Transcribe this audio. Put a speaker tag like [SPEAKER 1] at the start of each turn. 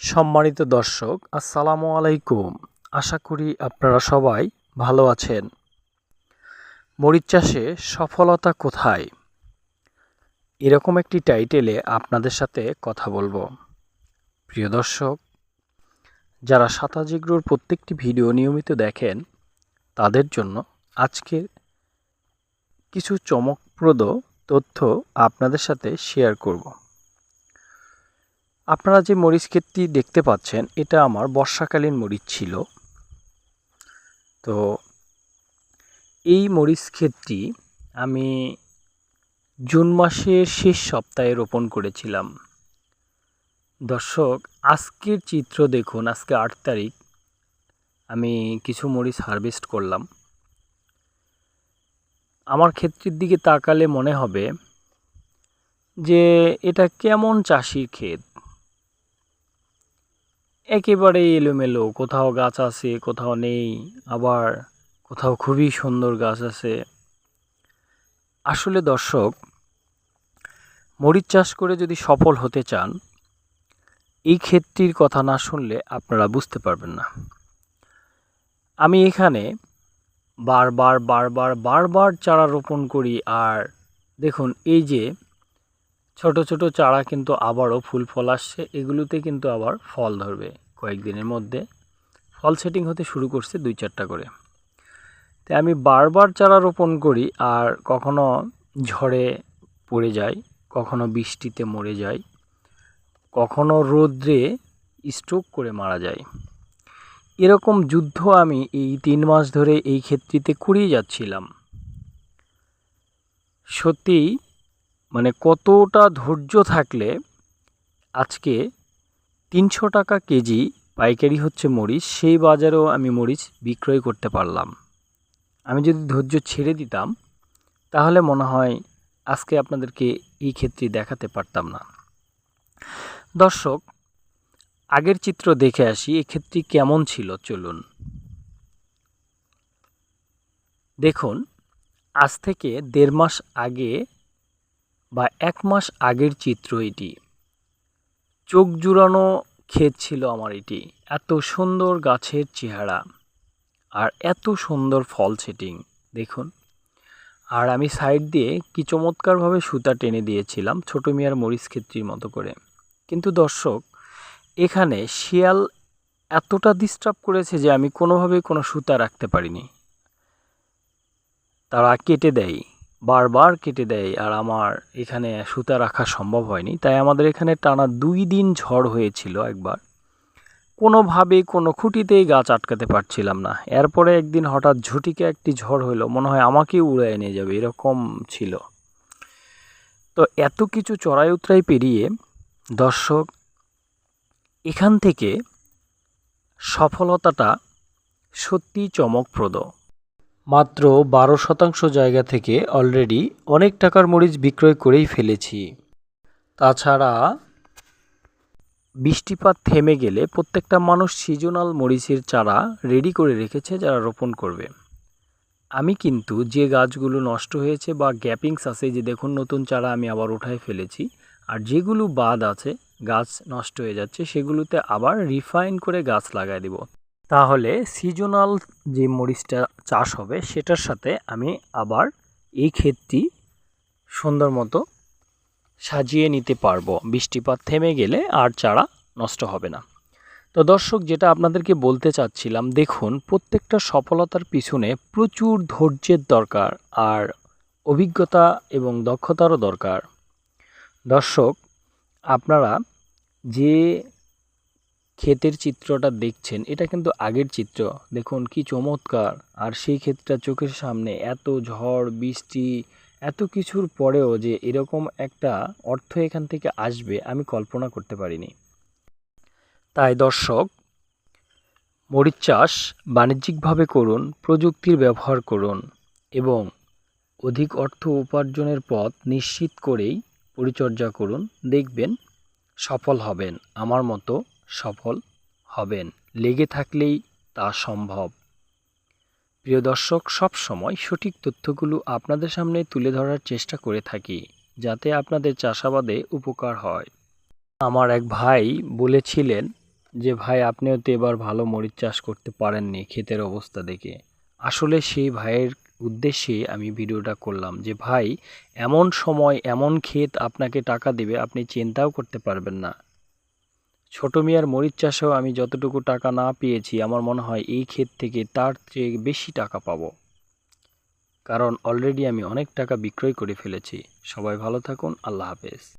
[SPEAKER 1] সম্মানিত দর্শক, আসসালামু আলাইকুম। আশা করি আপনারা সবাই ভালো আছেন। মরিচ চাষে সফলতা কোথায়? এরকম একটি টাইটেলে আপনাদের সাথে কথা বলব। প্রিয় দর্শক, যারা সাতাজিগ্রোর প্রত্যেকটি ভিডিও নিয়মিত দেখেন, তাদের জন্য আজকের কিছু চমকপ্রদ তথ্য আপনাদের সাথে শেয়ার করব। আপনারা যে মরিচ ক্ষেতটি দেখতে পাচ্ছেন, এটা আমার বর্ষাকালীন মরিচ ছিল। তো এই মরিচ ক্ষেতটি আমি জুন মাসের শেষ সপ্তাহে রোপণ করেছিলাম। দর্শক, আজকের চিত্র দেখুন, আজকে আট তারিখ, আমি কিছু মরিচ হারভেস্ট করলাম। আমার ক্ষেত্রের দিকে তাকালে মনে হবে যে এটা কেমন চাষির ক্ষেত? একেবারে এলোমেলো। কোথাও গাছ আছে, কোথাও নেই, আবার কোথাও খুবই সুন্দর গাছ আছে। আসলে দর্শক, মরিচ চাষ করে যদি সফল হতে চান, এই ক্ষেতটির কথা না শুনলে আপনারা বুঝতে পারবেন না। আমি এখানে বারবার বারবার বারবার চারা রোপণ করি আর দেখুন, এই যে ছোট ছোট চারা কিন্তু আবারও ফুল ফল আসছে। এগুলোতে কিন্তু আবার ফল ধরবে কয়েকদিনের মধ্যে। ফল সেটিং হতে শুরু করছে দুই চারটা করে। তাই আমি বারবার চারা রোপণ করি আর কখনো ঝড়ে পড়ে যায় কখনো বৃষ্টিতে মরে যায় কখনো রোদ্রে স্ট্রোক করে মারা যায় এরকম যুদ্ধ আমি এই তিন মাস ধরে এই ক্ষেত্রিতে করিয়ে যাচ্ছিলাম। সত্যিই মানে কতটা ধৈর্য থাকলে আজকে তিনশো টাকা কেজি পাইকারি হচ্ছে মরিচ, সেই বাজারেও আমি মরিচ বিক্রয় করতে পারলাম। আমি যদি ধৈর্য ছেড়ে দিতাম, তাহলে মনে হয় আজকে আপনাদেরকে এই ক্ষেত্রে দেখাতে পারতাম না। দর্শক, আগের চিত্র দেখে আসি এক্ষেত্রে কেমন ছিল? চলুন। দেখুন, আজ থেকে দেড় মাস আগে বা এক মাস আগের চিত্র এটি। চোখ জুড়ানো ক্ষেত ছিল আমার এটি। এত সুন্দর গাছের চেহারা আর এত সুন্দর ফল সেটিং, দেখুন। আর আমি সাইড দিয়ে কি চমৎকারভাবে সুতা টেনে দিয়েছিলাম ছোটো মিয়ার মরিচ ক্ষেত্রীর মতো করে। কিন্তু দর্শক, এখানে শিয়াল এতটা ডিস্টার্ব করেছে যে আমি কোনোভাবেই কোনো সুতা রাখতে পারিনি। তারা কেটে দেয়। বারবার কেটে দেয় আর আমার এখানে সুতা রাখা সম্ভব হয়নি। তাই আমাদের এখানে টানা দুই দিন ঝড় হয়েছিল একবার। কোনোভাবে কোনো খুঁটিতেই গাছ আটকাতে পারছিলাম না। এরপরে একদিন হঠাৎ ঝুটিকে একটি ঝড় হলো মনে হয় আমাকেই উড়ায় নিয়ে যাবে, এরকম ছিল। তো এত কিছু চড়াই উতরাই পেরিয়ে দর্শক, এখান থেকে সফলতাটা সত্যি চমকপ্রদ। মাত্র বারো শতাংশ জায়গা থেকে অলরেডি অনেক টাকার মরিচ বিক্রয় করেই ফেলেছি। তাছাড়া বৃষ্টিপাত থেমে গেলে প্রত্যেকটা মানুষ সিজনাল মরিচের চারা রেডি করে রেখেছে যারা রোপণ করবে। আমি কিন্তু যে গাছগুলো নষ্ট হয়েছে বা গ্যাপিংস আছে যে দেখুন নতুন চারা আমি আবার উঠায় ফেলেছি, আর যেগুলো বাদ আছে, গাছ নষ্ট হয়ে যাচ্ছে, সেগুলোতে আবার রিফাইন করে গাছ লাগাই দিব। তাহলে সিজনাল যে মরিচটা চাষ হবে, সেটার সাথে আমি আবার এই ক্ষেতটি সুন্দর মতো সাজিয়ে নিতে পারব। বৃষ্টিপাত থেমে গেলে আর চারা নষ্ট হবে না। তো দর্শক, যেটা আপনাদেরকে বলতে চাচ্ছিলাম, দেখুন, প্রত্যেকটা সফলতার পিছনে প্রচুর ধৈর্যের দরকার আর অভিজ্ঞতা এবং দক্ষতারও দরকার। দর্শক, আপনারা যে ক্ষেতের চিত্রটা দেখছেন, এটা কিন্তু আগের চিত্র। দেখুন কি চমৎকার। আর সেই ক্ষেতটা চোখের সামনে এত ঝড়, বৃষ্টি, এত কিছুর পরেও যে এরকম একটা অর্থ এখান থেকে আসবে, আমি কল্পনা করতে পারিনি। তাই দর্শক, মরিচ চাষ বাণিজ্যিকভাবে করুন, প্রযুক্তির ব্যবহার করুন এবং অধিক অর্থ উপার্জনের পথ নিশ্চিত করেই পরিচর্যা করুন, দেখবেন সফল হবেন। আমার মতো সফল হবেন। লেগে থাকলেই তা সম্ভব। প্রিয় দর্শক সব সঠিক তথ্যগুলো আপনাদের সামনে তুলে ধরার চেষ্টা করে থাকি, যাতে আপনাদের চাষাবাদে উপকার হয়। আমার এক ভাই বলেছিলেন যে, ভাই, আপনিও তো এবার ভালো মরিচ চাষ করতে পারেননি ক্ষেতের অবস্থা দেখে। আসলে সেই ভাইয়ের উদ্দেশ্যে আমি ভিডিওটা করলাম যে, ভাই, এমন সময় এমন ক্ষেত আপনাকে টাকা দেবে, আপনি চিন্তাও করতে পারবেন না। ছোট মিয়ার মরিচ চাষেও আমি যতটুকু টাকা না পেয়েছি, আমার মনে হয় এই ক্ষেত থেকে তার চেয়ে বেশি টাকা পাব। কারণ অলরেডি আমি অনেক টাকা বিক্রয় করে ফেলেছি। সবাই ভালো থাকুন, আল্লাহ হাফেজ।